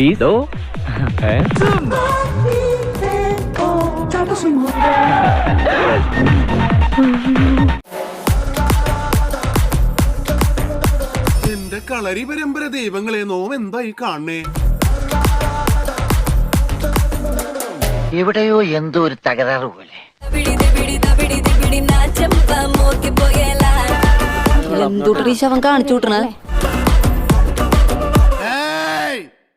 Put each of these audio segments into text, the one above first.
Listo. ¿Eh? എന്റെ കളരി പരമ്പര ദൈവങ്ങളെ നോവ് എന്തായി കാണേ എവിടെയോ എന്തോ ഒരു തകരാറ് പോലെ എന്തുട്ടീശ് അവൻ കാണിച്ചു വിട്ടണേ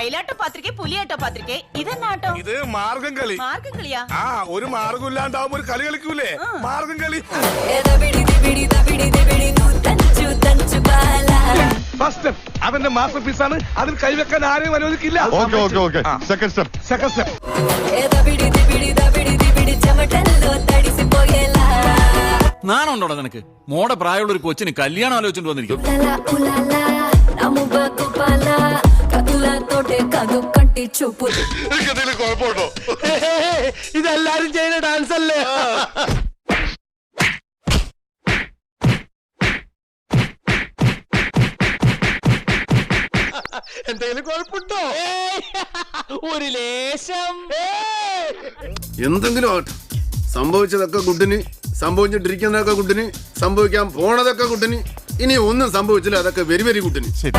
മയിലാട്ട പത്രിക പുലിയാട്ട പത്രിക ഇതെന്നാട്ടോ ഇത് മാർഗം കളി. മാർഗം കളിയാ? ആ ഒരു മാർഗം ഇല്ലാണ്ടാവുമ്പോ ഒരു കളി കളിക്കൂലേ? മാർഗം കളി. ഫസ്റ്റ് അവന്റെ മാസ്റ്റർ പീസ് ആണ്. അതിൽ കൈവെക്കാൻ ആരെയും അനുവദിക്കില്ല. Okay okay okay. Second step second step നാണുണ്ടോടാ നിനക്ക്? മോടെ പ്രായമുള്ള ഒരു കൊച്ചിന് കല്യാണം ആലോചിച്ചിട്ട് വന്നിരിക്കും ഇതെല്ലാരും ചെയ്യുന്ന ഡാൻസ് അല്ലേ? എന്തെങ്കിലും കുഴപ്പമുണ്ടോ? ഒരു ലേശം. എന്തെങ്കിലും ആട്ടെ സംഭവിച്ചതൊക്കെ കുട്ടിന് സംഭവിച്ചിട്ടിരിക്കുന്നതൊക്കെ കുട്ടിന് സംഭവിക്കാൻ പോണതൊക്കെ കുട്ടിന് ഇനി ഒന്നും സംഭവിച്ചില്ല അതൊക്കെ വെരി വെരി കുട്ടിന് ശരി.